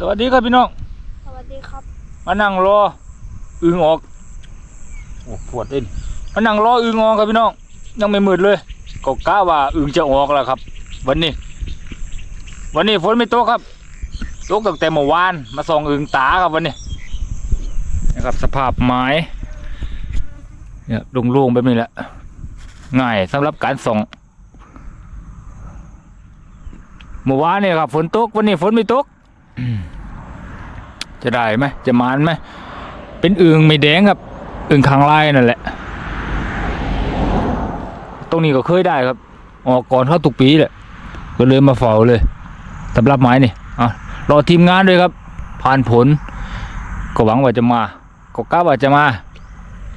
สวัสดีครับพี่น้อง สวัสดีครับ มานั่งรออึงออก โอ้ปวดเล่นมานั่งรออึงออกครับพี่น้อง ยังไม่มืดเลย ก็กะว่าอึงจะออกแล้วครับ วันนี้ วันนี้ฝนไม่ตกครับ ตกตั้งแต่เมื่อวาน มาส่องอึงตาครับวันนี้ นะครับสภาพไม้เนี่ยโล่งๆแบบนี้แหละ ง่ายสำหรับการส่องเมื่อวานเนี่ยครับฝนตกวันนี้ฝนไม่ตก จะได้ไหมจะมานไหมเป็นอึงไม่แดงครับอึงคางลายนั่นแหละ ตรงนี้ก็เคยได้ครับออกก่อนเข้าตุกปีแหละก็เลยมาเฝ้าเลยสำหรับไม้นี่อะรอทีมงานด้วยครับ ผ่านผล ก็หวังว่าจะมา ก็กล้าว่าจะมา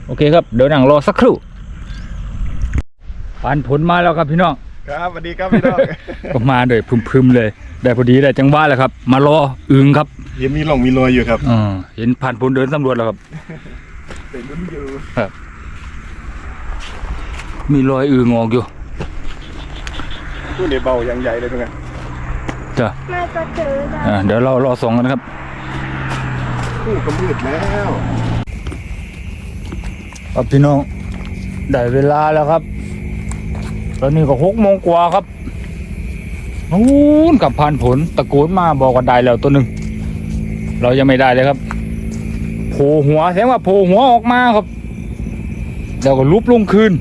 โอเคครับ เดี๋ยวนั่งรอสักครู่ผ่านผลมาแล้วครับพี่น้อง ครับสวัสดีครับพี่น้องก็มาโดยพึมๆเลย ได้พอดีได้จังหวะแล้วครับ มารออึงครับเห็นมีหลงมีรอยอยู่ครับอ่าเห็นผ่านผลเดินสำรวจแล้วครับเป็นรุ่นอยู่มีรอยอึงออกอยู่ตู้เดเบาอย่างใหญ่เลยทุกคนจ้ะน่าจะเจอได้อ่าเดี๋ยวเรารอส่องกันนะครับตู้ก็มืดแล้วครับพี่น้องได้เวลาแล้วครับ ตอนนี้ก็หกโมงกว่าครับนู้นกับผ่านผลตะโกนมาบอกว่าได้แล้วตัวหนึ่งเรายังไม่ได้เลยครับโผล่หัวแสดงว่าโผล่หัวออกมาครับเดี๋ยวก็ลุบลงคืน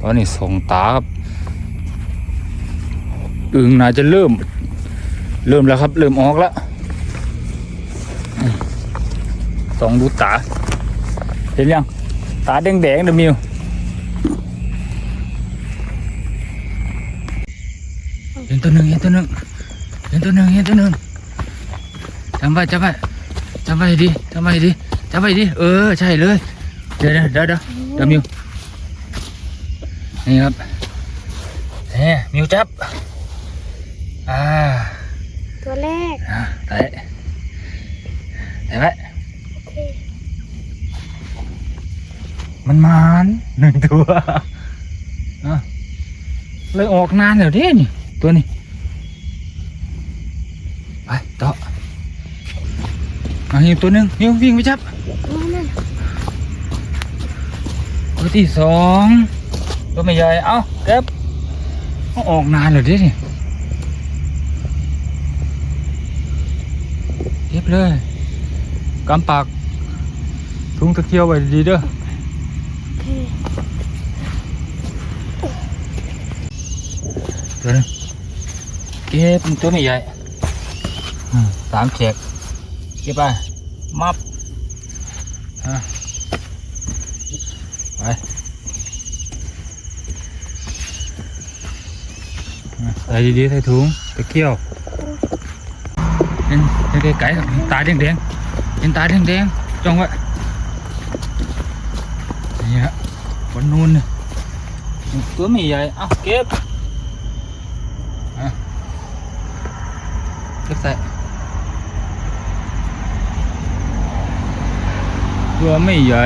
ตอนนี้ส่องตาครับอึงน่าจะเริ่ม เริ่มแล้วครับ เริ่มออกแล้วส่องดูตา เห็นยัง ตาแดงๆเดมิวเห็นตัวหนึ่งเห็นตัวหนึ่งเห็นตัวหนึ่งเห็นตัวหนึ่งจำไว้จำไว้จำไว้ให้ดีจำไว้ให้ดีจำไว้ให้ดีเออใช่เลยเดี๋ยวเดี๋ยวเดี๋ยวเดี๋ยวเดี๋ยวมิวนี่ครับเฮ้มิวจับอ่า ตัวแรก อ่าเตะเห็นไหม โอเค มันมานหนึ่งตัวอะเลยออกนานแล้วเด้นี่ตัวนี้ไปต่อมาหิวตัวหนึ่งหิววิ่งไปจับนั่นน่ะตัวที่สองตัวไม่ใหญ่เอ้าเก็บเอาออกนานแล้วเด้นี่เก็บเลยกำปากถุงตะเกียวไว้ดีๆเด้อโอเค ตัวนึงเก็บตัวไม่ใหญ่อืมสามเฉกเก็บไปมับอะไปอะใส่ดีๆใส่ถุงตะเกียวเห็นเห็นไก่ๆเห็นตาแดงๆเห็นตาแดงๆจ้องไว้นี่ฮะบนนู้นนี่ตัวไม่ใหญ่เอ้าเก็บ ก็ใส่ตัวไม่ใหญ่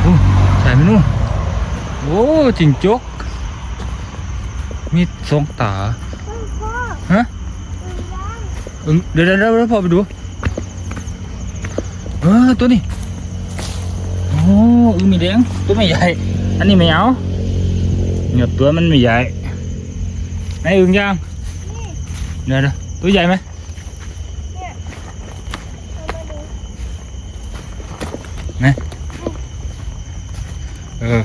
โอ้ใส่ไม่นู่นโอ้จิงจก มีสองตาเฮ้ยพ่อฮะอึ่งย่างอึงเดี๋ยวเดี๋ยวเดี๋ยวพอไปดูเออตัวนี้โอ้อึงมีแดงตัวไม่ใหญ่ อันนี้ไม่เอาเนี่ยตัวมันไม่ใหญ่ ไอ้อึงย่างเดี๋ยวเดี๋ยตัวใหญ่ไหมเอามาดูเออ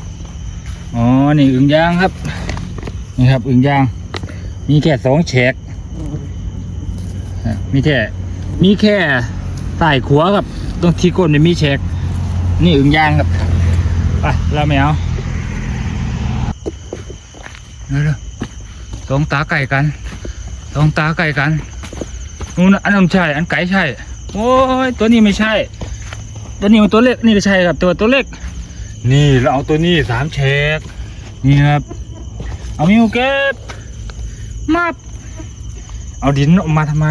อ๋อ นี่อึ่งย่างครับ นี่ครับอึ่งย่าง มีแค่สองแฉกอะมีแค่ มีแค่ใต้ขัวครับ ตรงที่ก้นไม่มีแฉก นี่อึ่งย่างครับ ไปเราไม่เอาเร็ว ๆสองตาไก่กันสองตาไก่กันนู่นนะอันนั้นใช่ อันไก่ใช่ โอ้ยตัวนี้ไม่ใช่ ตัวนี้มันตัวเล็กนี่ก็ใช่ครับตัวตัวเล็ก นี่เราเอาตัวนี้สามเชกนี่ครับ เอามิวเก็บมาบเอาดินออกมาทำไม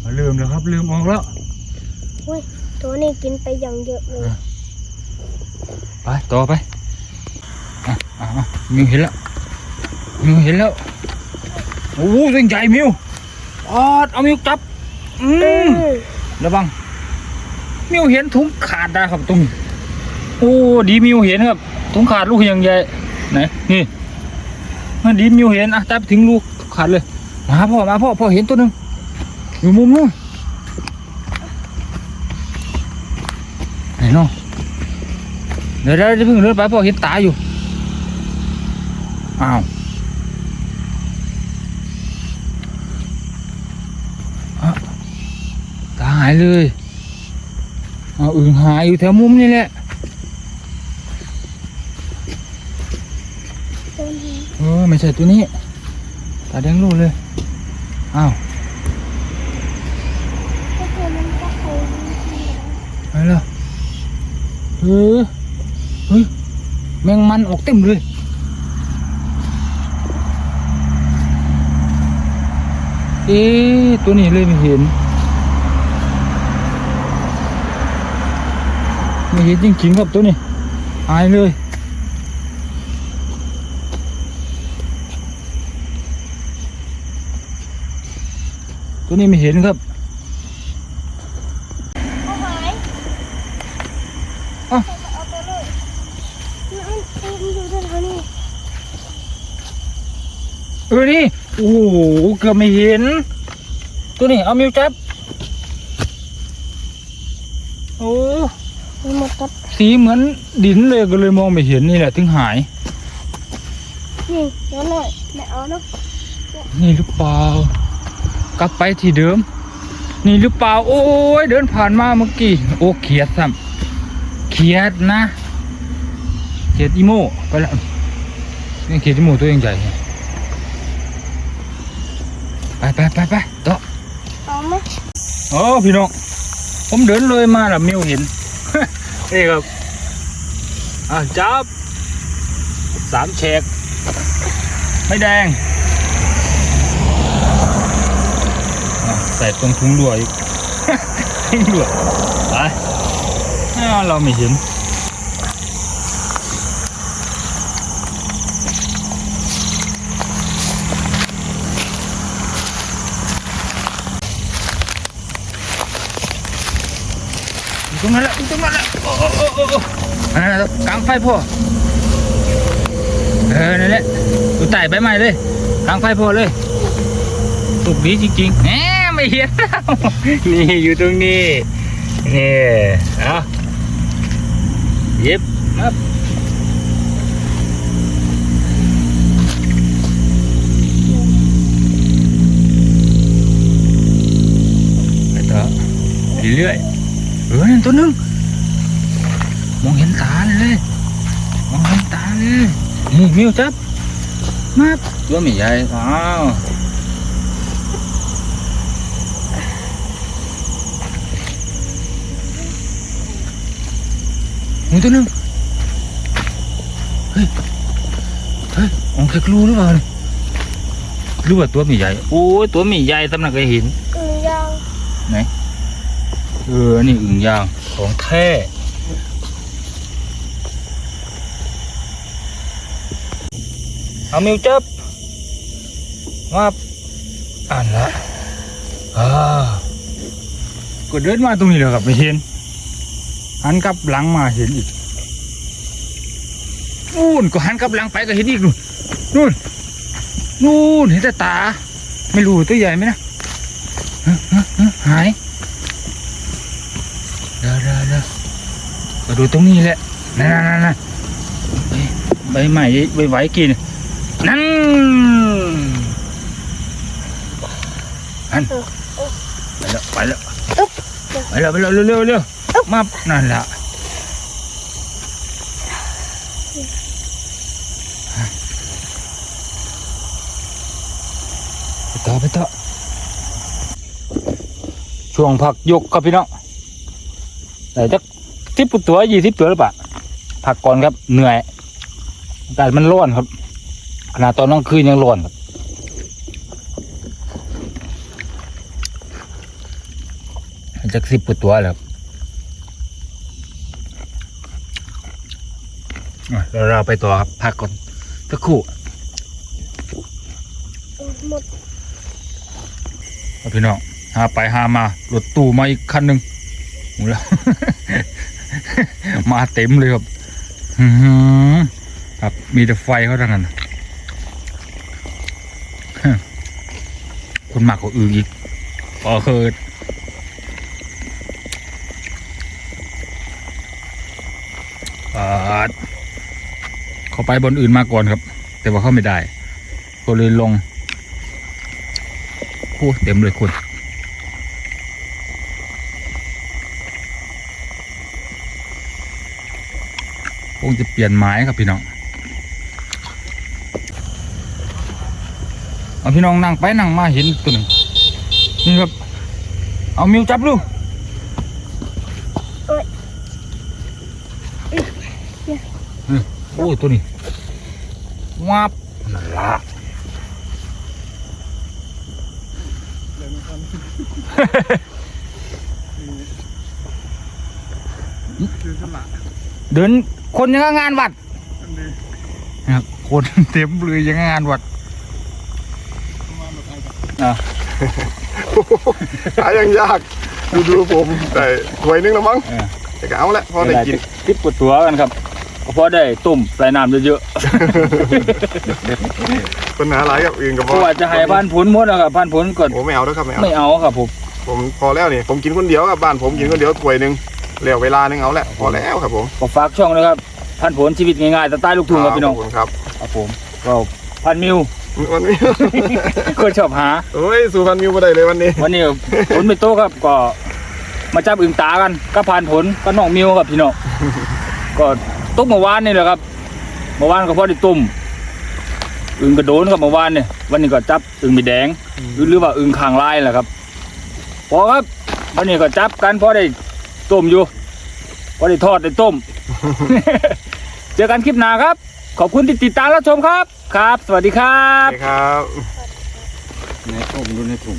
เอาลืมแล้วครับลืมออกแล้วเฮ้ยตัวนี้กินไปอย่างเยอะเลย ไปต่อไปอะมิวเห็นแล้วมิวเห็นแล้วโอ้โหตัวใหญ่มิวออดเอามิวจับอืมระวังมิวเห็นถุงขาดได้ครับตรงโอ้ดีมิวเห็นครับถุงขาดลูกยังใหญ่ไหนนี่มันดีมิวเห็นอะจับถึงลูกขาดเลยมาพ่อมาพ่อพ่อเห็นตัวหนึ่งอยู่มุมนู้นไหนเนาะ เดี๋ยวเดี๋ยวเพิ่งเดินไปพ่อเห็นตาอยู่ อ้าวตาหายเลยเอาอึ่งหายอยู่แถวมุมนี่แหละเออไม่ใช่ตัวนี้ ตาแดงโลูเลย อ้าวอะไรล่ะเออ เฮ้ยแมงมันออกเต็มเลยเอ๊ะตัวนี้เลยไม่เห็น ไม่เห็นจริงๆครับตัวนี้หายเลยตัวนี้ไม่เห็นครับ เอาหาย อะ เอาตัวเลยมันเต็มอยู่ตรงนี้ เออนี่โอ้โหเกือบไม่เห็น ตัวนี้เอามิวจับ โอ้มันหมดกับสีเหมือนดินเลยก็เลยมองไม่เห็นนี่แหละถึงหาย นี่เดี๋ยวหน่อยไม่เอาเนาะนี่หรือเปล่า กลับไปที่เดิม นี่หรือเปล่า โอ้ยเดินผ่านมาเมื่อกี้ โอ้เขียดซ้ำเขียดนะ เขียดอีโม่ไปแล้วนี่เขียดอีโม่ตัวยังใหญ่ ไปไปไปไปต่อเอาไหมอ๋อพี่น้อง ผมเดินเลยมาแล้วมิวเห็น นี่ครับ อะจับสามแฉกไม่แดงอะใส่ตรงถุงรั่วอีกถุงรั่วไปอ้าวเราไม่เห็น อยู่ตรงนั้นแหละอยู่ตรงนั้นแหละโอ้โอ้โอ้โอ้อันนั้นแหละกลางไฟพ่อเออนั่นแหละอยู่ใต้ใบไม้เลยกลางไฟพ่อเลยสุกดีจริงๆแหมไม่เห็นนี่อยู่ตรงนี้นี่เอาหยิบครับไปต่อเรื่อยๆ เออนั่นตัวหนึงมองเห็นตาเลยมองเห็นตาเลยนี่มิวจับมาตัวไม่ใหญ่อ้าวมีตัวหนึงเฮ้ยเฮ้ยมองแค่กลูหรือเปล่าเนี่ยหรือว่าตัวไม่ใหญ่โอ้ยตัวไม่ใหญ่สำนักเคยเห็นอึ่งยาง เออ นี่อึ่งยางของแท้เอามิวจับมาอ่านละอ่าก็เดินมาตรงนี้เลยครับไม่เห็นหันกลับหลังมาเห็นอีกนู่นก็หันกลับหลังไปก็เห็นอีกนู่นนู่นนู่นเห็นแต่ตา ไม่รู้ตัวใหญ่ไหมนะหาย เดี๋ยวเดี๋ยวเดี๋ยวมา ดูตรงนี้แหละนั่นนั่นนั่นใบใหม่ใบไหวกิน นั่นนั่นไปแล้วไปแล้วไปแล้วไปแล้วเร็วเร็วมานั่นแหละไปต่อไปต่อช่วงพักยกครับพี่น้องแต่จะ สิบตัวยี่สิบตัวหรือเปล่าพักก่อนครับเหนื่อยอากาศมันร้อนครับขนาดตอนกลางคืนยังร้อนครับจะสิบกว่าตัวแล้วครับอะเราไปต่อครับพักก่อนสักครู่หมดพี่น้องหาไปหามารถตู้มาอีกคันหนึ่งหมดแล้ว มาเต็มเลยครับอือครับมีแต่ไฟเขาทั้งนั้นคนมากกว่าอื่นอีกพอเคิดปาดเขาไปบนอื่นมาก่อนครับ แต่ว่าเข้าไม่ได้ ก็เลยลงโอ้เต็มเลยคุณ งจะเปลี่ยนไม้ครับพี่น้องเอาพี่น้องนั่งไปนั่งมาเห็นตัวหนึ่งนี่ครับ เอามิวจับลูกเฮ้ยโอ้ตัวนี้วับนั่นละเดิน คนยังกับงานวัดนะครับคนเต็มเลยยังกับงานวัดอะหายังยากดูดูผมแต่ถ้วยนึงแล้วมั้งเออแต่ก็เอาละพอได้กินติดปวดตัวกันครับก็เพราะได้ต้มใส่น้ำเยอะปัญหาหลายกับอื่นกับๆเพราะว่าจะให้พันผลหมดนะครับพันผลก็ผมไม่เอาแล้วครับไม่เอาไม่เอาครับผมผมพอแล้วนี่ผมกินคนเดียวครับบ้านผมกินคนเดียวถ้วยหนึง เหลือเวลานึงเอาแหละพอแล้วครับผมก็ฝากช่องนะครับพันผลชีวิตง่ายๆสไตล์ลูกทุ่งครับพี่น้องขคุณครับครับผมก็พันมิววันนี้คนชอบหาโอ้ยสู่พันมิวมาได้เลยวันนี้ วันนี้ผลไม่โตครับก็มาจับอึ่งตากันก็ผ่านผลก็น้องมิวครับพี่น้องก็ตุกเมื่อวานนี่แหละครับเมื่อวานก็พอได้ตุ่มอึ่งกระโดนครับเมื่อวานเนี่ยวันนี้ก็จับอึ่งมีแดงหรือว่าอึ่งคางลายแหละครับพอครับวันนี้ก็จับกันพอได้ ต้มอยู่พอได้ทอดได้ต้ม เจอกันคลิปหน้าครับ ขอบคุณที่ติดตามรับชมครับ ครับ สวัสดีครัสวับสดีครับ ในถุงดูในถุง